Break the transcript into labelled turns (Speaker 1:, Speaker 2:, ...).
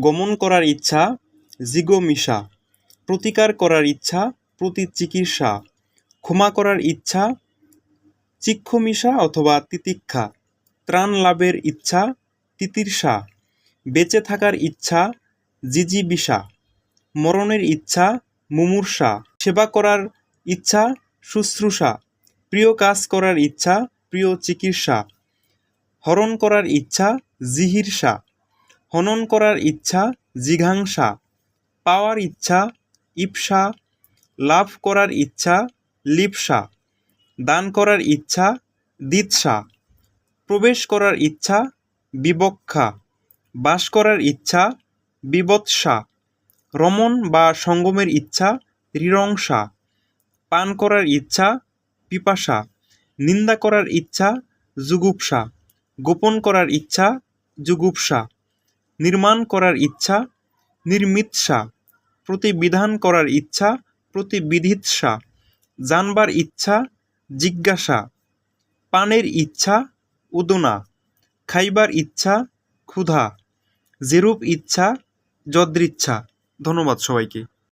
Speaker 1: গমন করার ইচ্ছা জিগোমিশা প্রতিকার করার ইচ্ছা, প্রতিচিকিৎসা। ক্ষমা করার ইচ্ছা চিক্ষমিষা অথবা তিতিক্ষা। ত্রাণ লাভের ইচ্ছা তিতির্ষা বেঁচে থাকার ইচ্ছা জিজিবিষা মরণের ইচ্ছা, মুমূর্ষা। সেবা করার ইচ্ছা, শুশ্রূষা। প্রিয় কাজ করার ইচ্ছা, প্রিয় চিকিৎসা। হরণ করার ইচ্ছা জিহির্ষা হনন করার ইচ্ছা, জিঘাংসা। পাওয়ার ইচ্ছা, ইপসা। লাভ করার ইচ্ছা, লিপসা। দান করার ইচ্ছা, দিৎসা। প্রবেশ করার ইচ্ছা, বিবক্ষা। বাস করার ইচ্ছা, বিবৎসা। রমণ বা সঙ্গমের ইচ্ছা রিরংসা পান করার ইচ্ছা, পিপাসা। নিন্দা করার ইচ্ছা জুগুপসা গোপন করার ইচ্ছা জুগুপসা নির্মাণ করার ইচ্ছা, নির্মিতসা, প্রতিবিধান করার ইচ্ছা প্রতিবিধিৎসা জানবার ইচ্ছা, জিজ্ঞাসা, পানের ইচ্ছা, উদনা, খাইবার ইচ্ছা, ক্ষুধা, যেরূপ ইচ্ছা, যদৃচ্ছা। ধন্যবাদ সবাইকে।